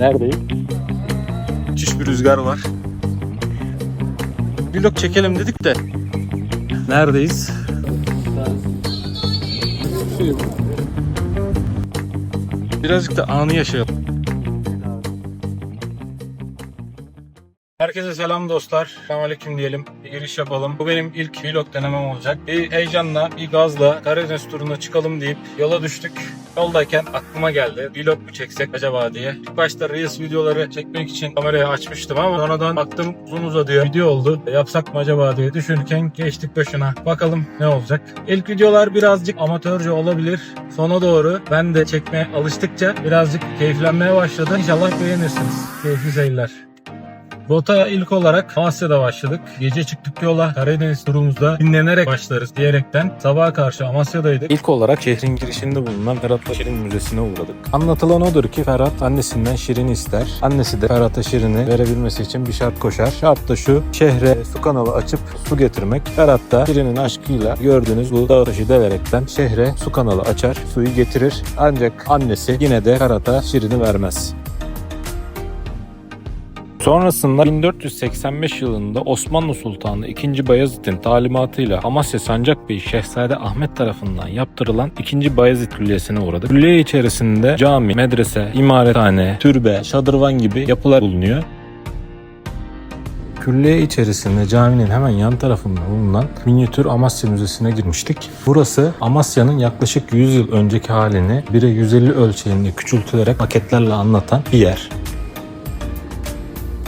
Neredeyim? Müthiş bir rüzgar var. Vlog çekelim dedik de. Neredeyiz? Birazcık da anı yaşayalım. Herkese selam dostlar. Selamünaleyküm diyelim. Bir giriş yapalım. Bu benim ilk vlog denemem olacak. Bir heyecanla, bir gazla Karadeniz turuna çıkalım deyip yola düştük. Yoldayken aklıma geldi. Vlog mu çeksek acaba diye. İlk başta Reels videoları çekmek için kamerayı açmıştım ama sonradan baktım uzun uzadıya video oldu. Yapsak mı acaba diye düşünürken geçtik başına. Bakalım ne olacak. İlk videolar birazcık amatörce olabilir. Sona doğru ben de çekmeye alıştıkça birazcık keyiflenmeye başladı. İnşallah beğenirsiniz. Keyifli seyirler. Rota ilk olarak Amasya'da başladık. Gece çıktık yola Karadeniz turumuzda dinlenerek başlarız diyerekten sabaha karşı Amasya'daydık. İlk olarak şehrin girişinde bulunan Ferhat'la Şirin Müzesi'ne uğradık. Anlatılan odur ki Ferhat annesinden Şirin'i ister. Annesi de Ferhat'a Şirin'i verebilmesi için bir şart koşar. Şart da şu şehre su kanalı açıp su getirmek. Ferhat da Şirin'in aşkıyla gördüğünüz bu dağ taşı deverekten şehre su kanalı açar, suyu getirir. Ancak annesi yine de Ferhat'a Şirin'i vermez. Sonrasında 1485 yılında Osmanlı Sultanı II. Bayezid'in talimatıyla Amasya Sancakbey Şehzade Ahmet tarafından yaptırılan 2. Bayezid Külliyesi'ne uğradık. Külliye içerisinde cami, medrese, imarethane, türbe, şadırvan gibi yapılar bulunuyor. Külliye içerisinde caminin hemen yan tarafında bulunan minyatür Amasya Müzesi'ne girmiştik. Burası Amasya'nın yaklaşık 100 yıl önceki halini 1'e 150 ölçeğinde küçültülerek maketlerle anlatan bir yer.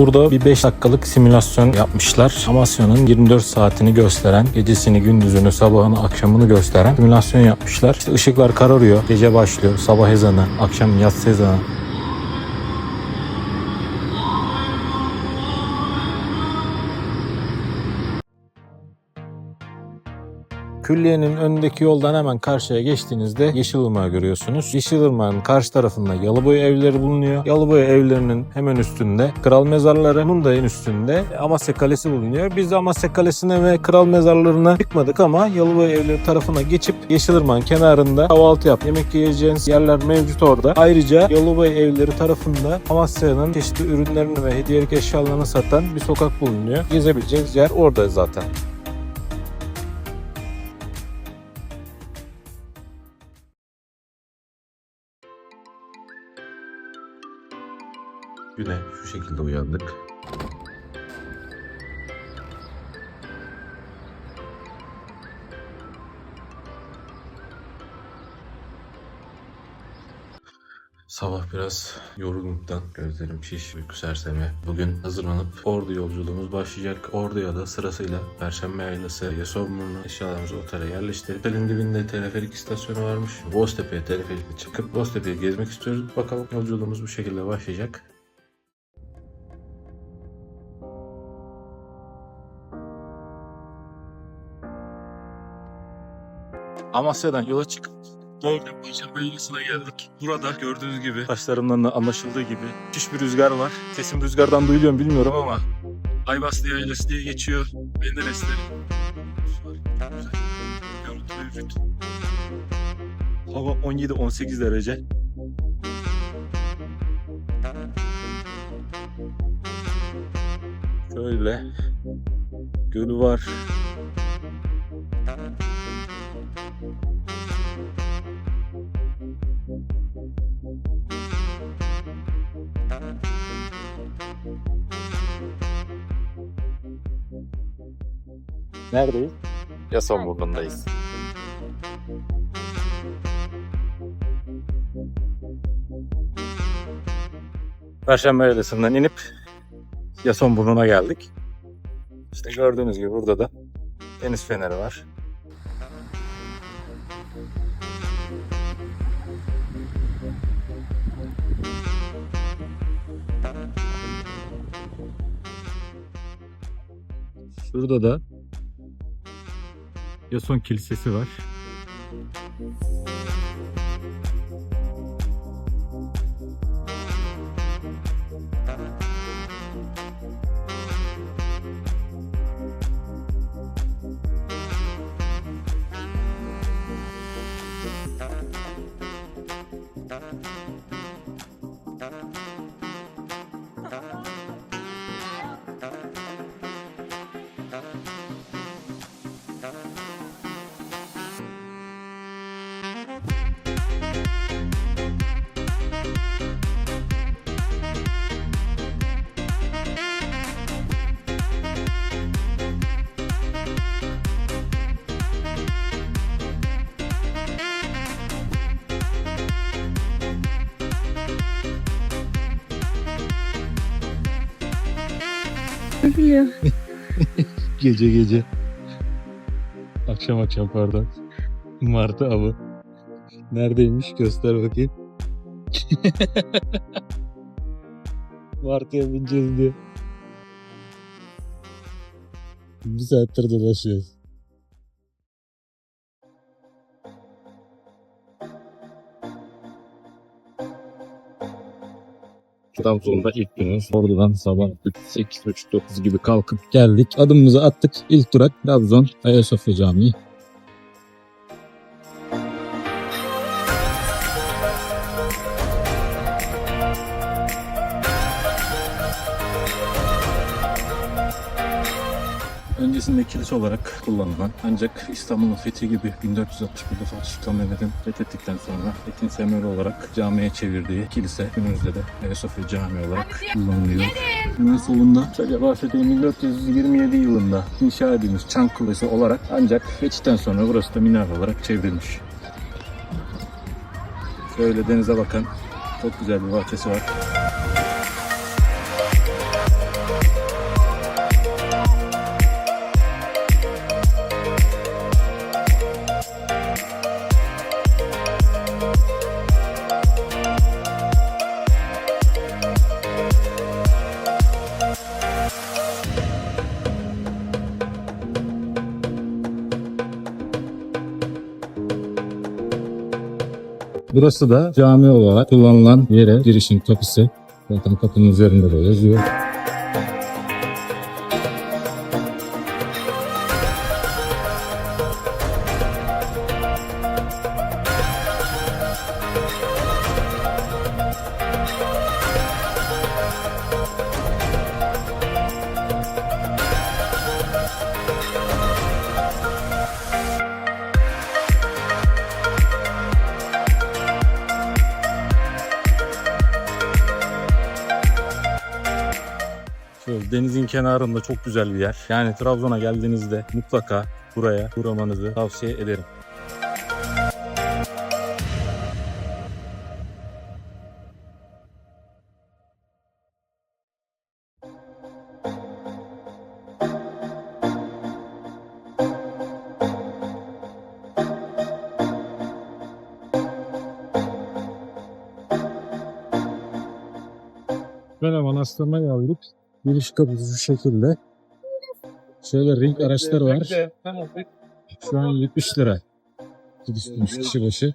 Burada bir 5 dakikalık simülasyon yapmışlar. Amasya'nın 24 saatini gösteren, gecesini, gündüzünü, sabahını, akşamını gösteren simülasyon yapmışlar. İşte ışıklar kararıyor, gece başlıyor, sabah ezanı, akşam yatsı ezanı. Külliyenin önündeki yoldan hemen karşıya geçtiğinizde Yeşilırmağı görüyorsunuz. Yeşilırmağın karşı tarafında Yalıboy evleri bulunuyor. Yalıboy evlerinin hemen üstünde Kral Mezarları, bunun da en üstünde Amasya Kalesi bulunuyor. Biz de Amasya Kalesi'ne ve Kral Mezarları'na çıkmadık ama Yalıboy evleri tarafına geçip Yeşilırmağın kenarında kahvaltı yap, yemek yiyeceğiniz yerler mevcut orada. Ayrıca Yalıboy evleri tarafında Amasya'nın çeşitli ürünlerini ve hediyelik eşyalarını satan bir sokak bulunuyor. Gezebileceğiniz yer orada zaten. Güne şu şekilde uyandık. Sabah biraz yorgunluktan gözlerim şiş, uyku sersemi. Bugün hazırlanıp Ordu yolculuğumuz başlayacak. Ordu'ya da sırasıyla Perşembe Yaylası, Yasobburnu eşyalarımızı otele yerleştirip otelin dibinde teleferik istasyonu varmış. Boztepe'ye teleferikle çıkıp Boztepe'yi gezmek istiyoruz. Bakalım yolculuğumuz bu şekilde başlayacak. Amasya'dan yola çıkıp Doğru Perşembe Yaylası'na geldik. Burada gördüğünüz gibi taşlarımdan da anlaşıldığı gibi müthiş bir rüzgar var. Sesim rüzgardan duyuluyor bilmiyorum ama Aybaslı Yaylası diye geçiyor. Menderesleri. Görüntü mevcut. Hava 17-18 derece. Şöyle gölü var. Neredeyiz? Yasoburnundayız. Perşembe Yaylası'ndan inip Yasonburnu'na geldik. İşte gördüğünüz gibi burada da deniz feneri var. Şurada da Yason Kilisesi var. Biliyor. Gece gece. Akşam akşam pardon. Martı avı. Neredeymiş göster bakayım. Martıya bineceğiz diye. Bir saattir dolaşıyoruz. Trabzon'da ilk günümüz. Oradan sabah 8.30-9 gibi kalkıp geldik. Adımımızı attık. İlk durak Trabzon Ayasofya Camii. Kilise olarak kullanılan ancak İstanbul'un fethi gibi 1461'de Fatih Sultan Mehmet'in fethettikten sonra ikinci semeri olarak camiye çevirdiği kilise günümüzde de Ayasofya Camii olarak kullanılıyor. Hemen solunda Sacı bahsettiğim 1427 yılında inşa edilmiş Çan Kulesi olarak ancak geçitten sonra burası da minare olarak çevrilmiş. Şöyle denize bakan çok güzel bir bahçesi var. Burası da cami olarak kullanılan yere girişin kapısı. Zaten kapının üzerinde de yazıyor. Denizin kenarında çok güzel bir yer. Yani Trabzon'a geldiğinizde mutlaka buraya uğramanızı tavsiye ederim. Böyle manastırına geldik. Giriş kapısı şu şekilde. Şöyle ring araçlar var. Şu an 70 lira. Gidiş dönüş kişi başı.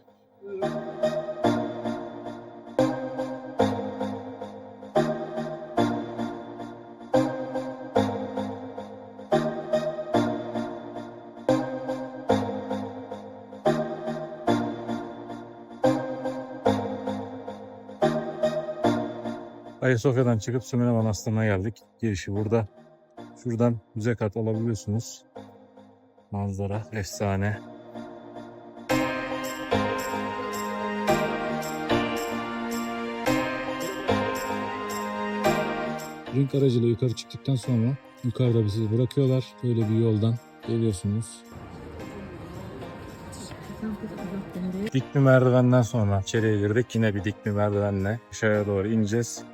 Ayasofya'dan çıkıp Sümele Manastırı'na geldik. Girişi burada. Şuradan müze kart alabiliyorsunuz. Manzara efsane. Ring aracıyla yukarı çıktıktan sonra yukarıda bizi bırakıyorlar. Böyle bir yoldan geliyorsunuz. Dik bir merdivenden sonra içeriye girdik. Yine bir dik bir merdivenle aşağıya doğru ineceğiz.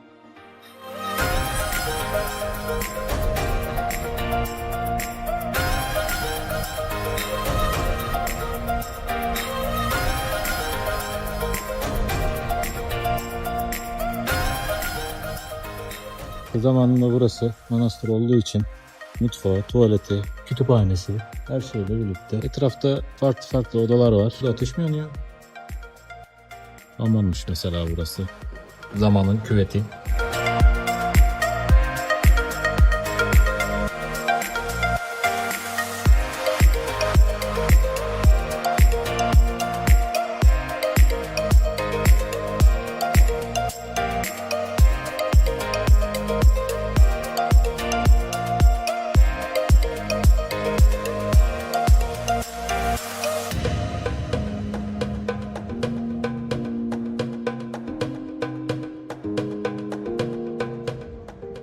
Zamanında burası manastır olduğu için mutfağı, tuvaleti, kütüphanesi her şeyle birlikte. Etrafta farklı farklı odalar var. Burada ateş mi yanıyor? Amanmış mesela burası. Zamanın küveti.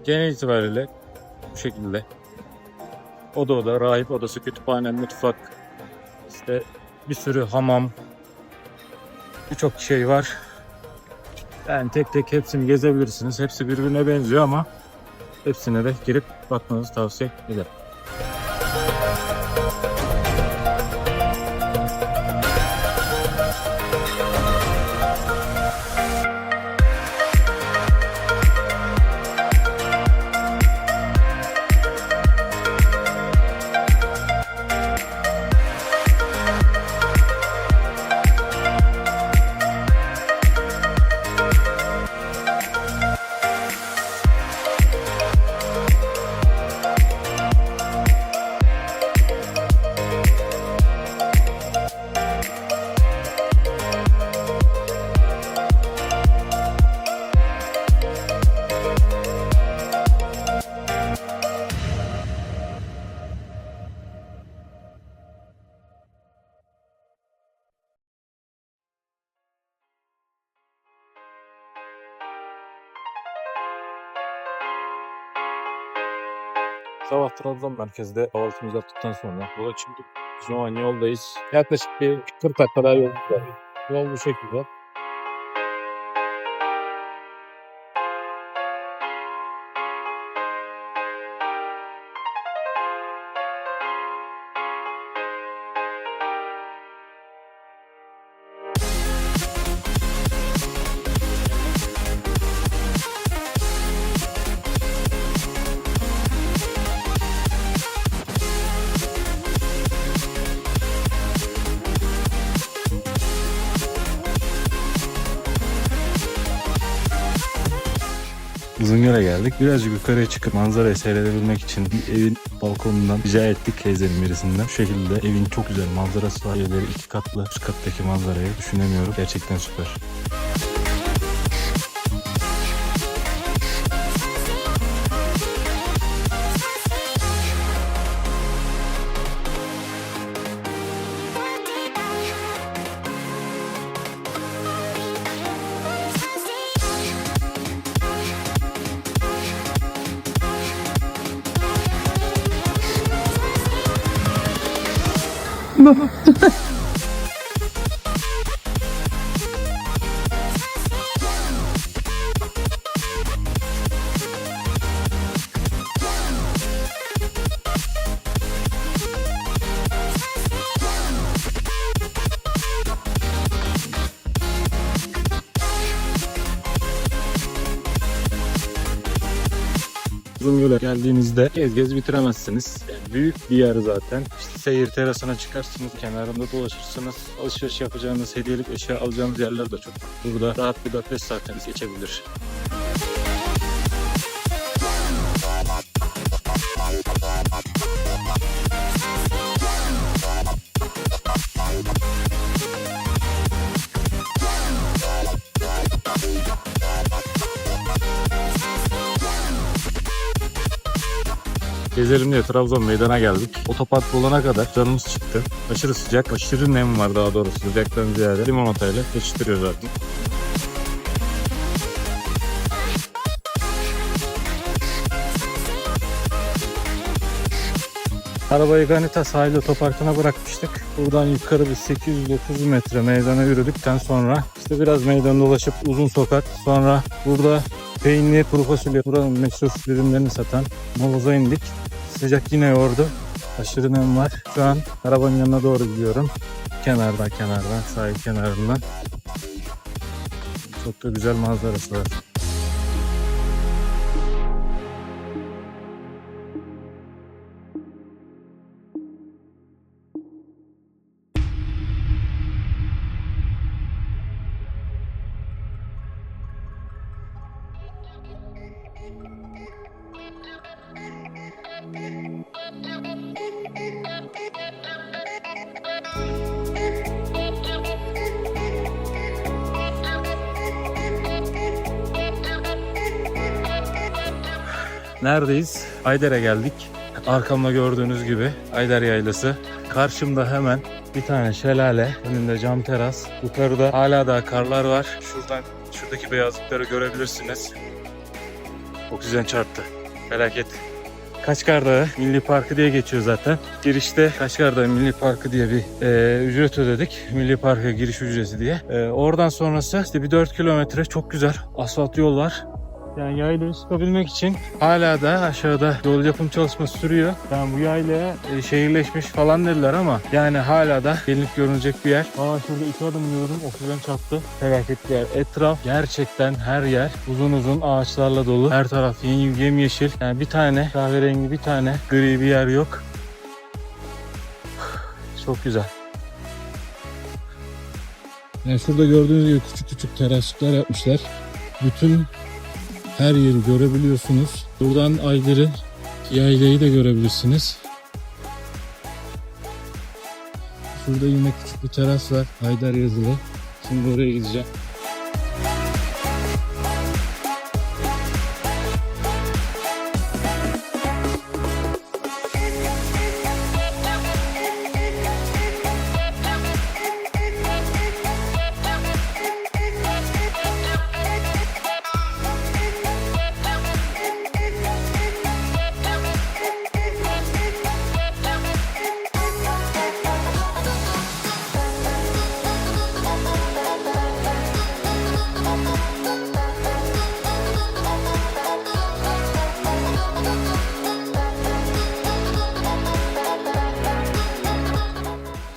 Genel itibariyle bu şekilde. Oda oda, rahip odası, kütüphane, mutfak, işte bir sürü hamam, birçok şey var. Yani tek tek hepsini gezebilirsiniz. Hepsi birbirine benziyor ama Hepsine de girip bakmanızı tavsiye ederim. Sabah Trabzon merkezde kahvaltımızı yaptıktan sonra yola çıktık. Şu an yoldayız. Yaklaşık bir 40 dakika daha yolumuz var. Yol bu şekilde. Uzungöl'e geldik. Birazcık yukarıya çıkıp manzarayı seyredebilmek için bir evin balkonundan rica ettik teyzenin birisinden. Şu şekilde evin çok güzel manzarası var. Evleri iki katlı. Üst kattaki manzarayı düşünemiyorum. Gerçekten süper. no, no. Uzungöl'e geldiğinizde gez gez bitiremezsiniz. Yani büyük bir yer zaten. İşte seyir terasına çıkarsınız, kenarında dolaşırsınız. Alışveriş yapacağınız, hediyelik eşya alacağınız yerler de çok. Burada rahat bir 4-5 saatiniz geçebilir. Gezelim diye Trabzon meydana geldik. Otopark bulana kadar canımız çıktı. Aşırı sıcak, aşırı nem var daha doğrusu sıcaktan ziyade. Limonatayla geçiştiriyor zaten. Arabayı Ganita sahil otoparkına bırakmıştık. Buradan yukarı bir 800-900 metre meydana yürüdükten sonra işte biraz meydan dolaşıp uzun sokak sonra burada peynir, kuru fasulye buranın meşhur ürünlerini satan moloza indik. Sıcak yine yordu. Aşırı nem var. Şu an arabanın yanına doğru gidiyorum. Kenardan kenardan sahil kenarından. Çok da güzel manzarası var. Neredeyiz? Ayder'e geldik. Arkamda gördüğünüz gibi Ayder Yaylası. Karşımda hemen bir tane şelale, önünde cam teras. Yukarıda hala daha karlar var. Şuradan şuradaki beyazlıkları görebilirsiniz. Oksijen çarptı. Felaket. Kaçkar Dağı Milli Parkı diye geçiyor zaten. Girişte Kaçkar Dağı Milli Parkı diye bir e, ücret ödedik. Milli Park'a giriş ücreti diye. E, oradan sonrası işte bir 4 kilometre çok güzel asfalt yol var. Yani yaylayı çıkabilmek için hala da aşağıda yol yapım çalışması sürüyor. Yani bu yaylaya e, şehirleşmiş falan dediler ama yani hala da gelinip görünecek bir yer. Aa şurada iki adım yürüdüm oksijen çattı. Felaket yer. Etraf gerçekten her yer uzun uzun ağaçlarla dolu. Her taraf yem, yemyeşil. Yani bir tane kahverengi bir tane gri bir yer yok. Çok güzel. Yani şurada gördüğünüz gibi küçük küçük teraslıklar yapmışlar. Bütün her yeri görebiliyorsunuz. Buradan Aydır'ı, yaylayı da görebilirsiniz. Şurada yine küçük bir teras var. Haydar yazılı. Şimdi oraya gideceğim.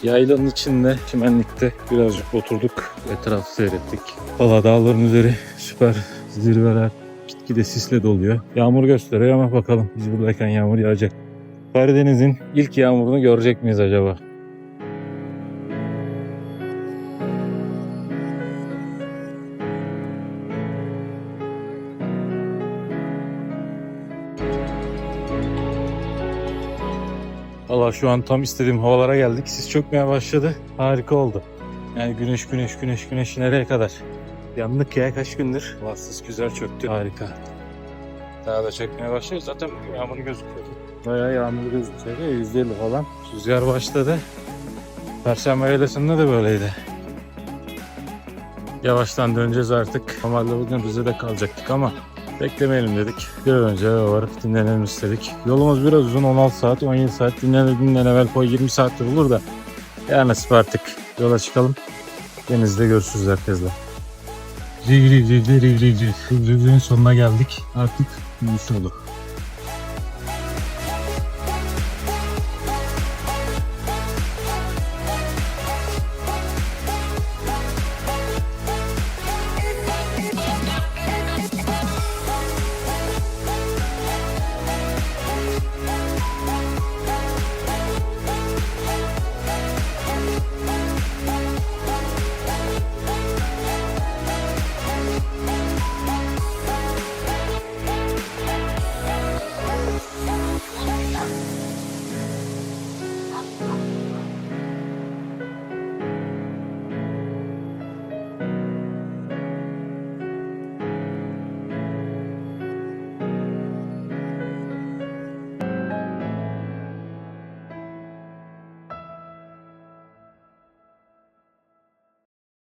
Yaylanın içinde çimenlikte birazcık oturduk. Etrafı seyrettik. Valla dağların üzeri süper zirveler gitgide sisle doluyor. Yağmur gösteriyor ama bakalım biz buradayken yağmur yağacak. Karadeniz'in ilk yağmurunu görecek miyiz acaba? Valla şu an tam istediğim havalara geldik. Sis çökmeye başladı. Harika oldu. Yani güneş güneş güneş güneş nereye kadar? Yandık ya kaç gündür. Valla sis güzel çöktü. Harika. Daha da çökmeye başlıyor. Zaten bugün yağmur gözüküyordu. Bayağı yağmur gözüküyordu. %50 falan. Rüzgar başladı. Perşembe yaylasında da böyleydi. Yavaştan döneceğiz artık. Normalde bugün Rize'de kalacaktık ama beklemeyelim dedik. Bir önce varıp dinlenelim istedik. Yolumuz biraz uzun 16 saat 17 saat dinlene belki o 20 saatte bulur da. Ya nasip artık yola çıkalım. Denizde görüşürüz herkesle. Riv riv riv riv riv riv. Rivrin sonuna geldik. Artık yürüyüş yolu.